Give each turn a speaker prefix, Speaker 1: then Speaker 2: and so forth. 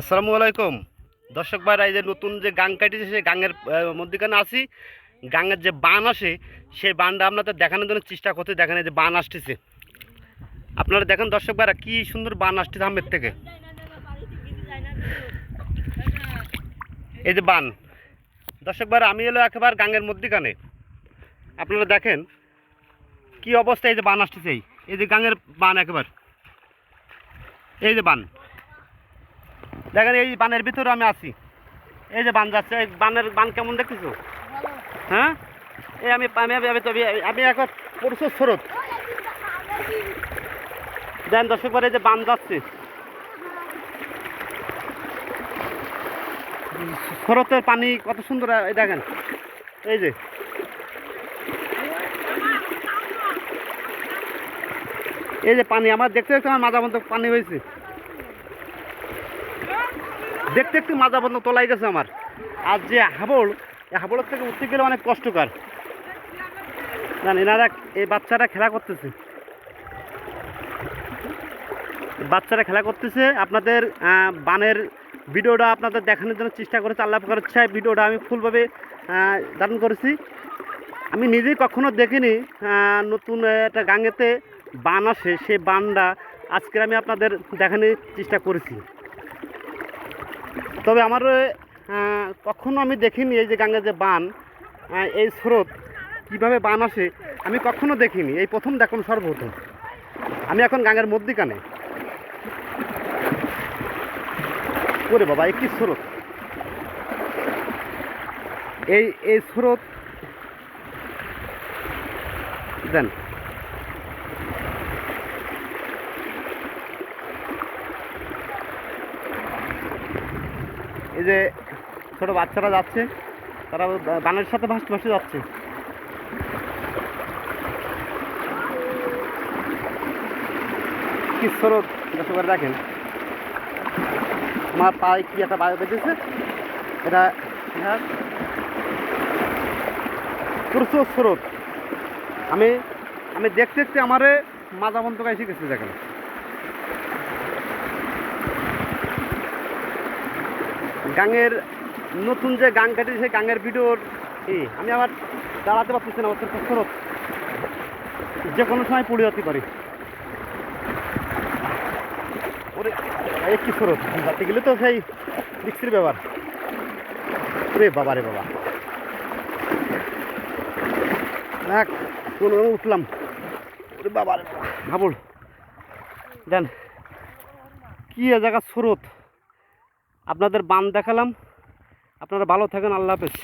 Speaker 1: আসসালামু আলাইকুম। দর্শক ভাইরা, এই যে নতুন যে গাং কাটিছে, সেই গাঙের মধ্যখানে আছি। গাঙের যে বান আসে, সেই বানটা আপনাদের দেখানোর জন্য চেষ্টা করতে দেখেন যে বান আসতেছে। আপনারা দেখেন দর্শক ভাইরা, কি সুন্দর বান আসতেছে আমের থেকে। এই যে বান। দর্শক ভাইরা, আমি এলো একেবারে গাঙের মধ্যখানে। আপনারা দেখেন কি অবস্থা এই যে বান আসতেছে। এই যে গাঙের বান একেবারে। এই যে বান। দেখেন এই বানের ভিতরে আমি আছি। এই যে বান যাচ্ছে, এই বানের বান কেমন দেখতেছো? হ্যাঁ? এই আমি আমি আমি এখন প্রচুর স্রোত। দেন দর্শক এই যে বান যাচ্ছে। স্রোতের পানি কত সুন্দর, এই দেখেন। এই যে। এই যে পানি, আমার দেখতে দেখতে আমার মাজা বন্ধ পানি হয়েছে। দেখতে দেখতে মাজা বন্ধ, তোলাই গেছে আমার। আর যে হাবল, এই হাবলের থেকে উঠতে গেলে অনেক কষ্টকর। না এনারা এই বাচ্চারা খেলা করতেছে। বাচ্চারা খেলা করতেছে। আপনাদের বানের ভিডিওটা আপনাদের দেখানোর জন্য চেষ্টা করেছে। আল্লাহ করছে ভিডিওটা আমি ফুলভাবে ধারণ করেছি। আমি নিজেই কখনো দেখিনি নতুন একটা গাঙেতে বান আসে। সেই বানটা আজকে আমি আপনাদের দেখানোর চেষ্টা করেছি। তবে আমার কখনো আমি দেখিনি এই যে গাঙ্গের যে বান এই স্রোত, কীভাবে বান আসে, আমি কখনো দেখিনি। এই প্রথম দেখুন সর্বপ্রথম। আমি এখন গাঙ্গের মধ্যিখানে। ওরে বাবা কি স্রোত। এই এই স্রোত, দেন। এই যে ছোট বাচ্চারা যাচ্ছে, তারা বানের সাথে ভাসতে ভাসতে যাচ্ছে। কি স্রোত? করে দেখেন। আমার পায়ে কি একটা বায়ু বেঁধেছে? এটা এটা প্রচুর স্রোত। আমি আমি দেখতে দেখতে আমারে মাজা বন্ধ এসে গেছে দেখেন। গাঙের নতুন যে গাং কাটে সেই গাঙের ভিডিওর এই আমি আবার দাঁড়াতে পারতেছি না অত স্রোত যে কোনো সময় পড়ে যেতে পারি। ওরে কি স্রোত যাতে গেলে তো সেই রিক্সির ব্যাপার। রে বাবা রে বাবা। দেখ, কোনো উঠলাম। ওরে বাবা রে বাবা। দেন। কি জায়গা স্রোত আপনাদের বান দেখালাম। আপনারা ভালো থাকেন আল্লাহ হাফেজ।